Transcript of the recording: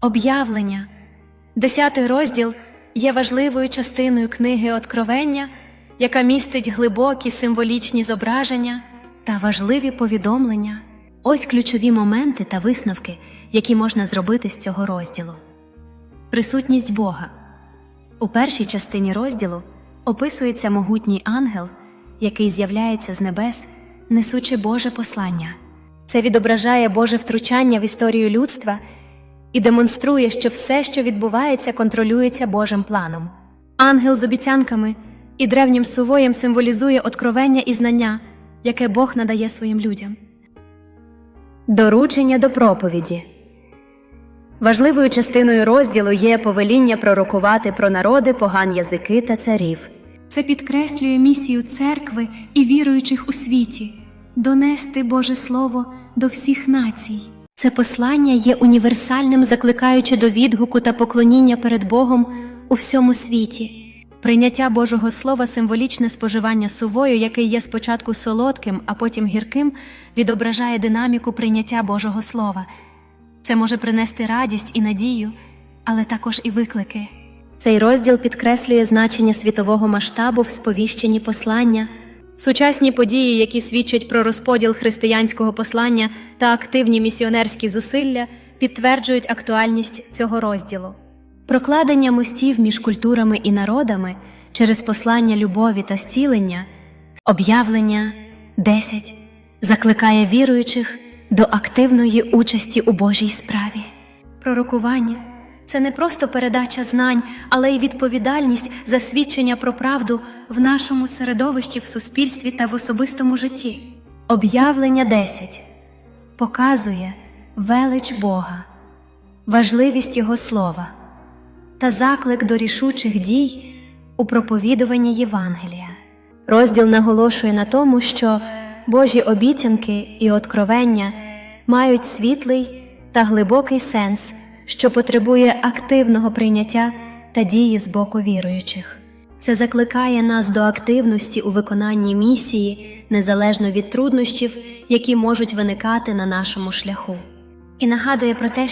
Об'явлення. Десятий розділ є важливою частиною книги Откровення, яка містить глибокі символічні зображення та важливі повідомлення. Ось ключові моменти та висновки, які можна зробити з цього розділу. Присутність Бога. У першій частині розділу описується могутній ангел, який з'являється з небес, несучи Боже послання. Це відображає Боже втручання в історію людства і демонструє, що все, що відбувається, контролюється Божим планом. Ангел з обіцянками і древнім сувоєм символізує откровення і знання, яке Бог надає своїм людям. Доручення до проповіді. Важливою частиною розділу є повеління пророкувати про народи, поган язики та царів. Це підкреслює місію церкви і віруючих у світі донести Боже Слово до всіх націй. Це послання є універсальним, закликаючи до відгуку та поклоніння перед Богом у всьому світі. Прийняття Божого Слова символічне споживання сувою, який є спочатку солодким, а потім гірким, відображає динаміку прийняття Божого Слова. Це може принести радість і надію, але також і виклики. Цей розділ підкреслює значення світового масштабу в сповіщенні послання. Сучасні події, які свідчать про розподіл християнського послання та активні місіонерські зусилля, підтверджують актуальність цього розділу. Прокладення мостів між культурами і народами через послання любові та зцілення, об'явлення 10 закликає віруючих до активної участі у Божій справі. Пророкування це не просто передача знань, але й відповідальність за свідчення про правду в нашому середовищі, в суспільстві та в особистому житті. Об'явлення 10 показує велич Бога, важливість Його слова та заклик до рішучих дій у проповідуванні Євангелія. Розділ наголошує на тому, що Божі обіцянки і откровення мають світлий та глибокий сенс, що потребує активного прийняття та дії з боку віруючих. Це закликає нас до активності у виконанні місії незалежно від труднощів, які можуть виникати на нашому шляху, і нагадує про те,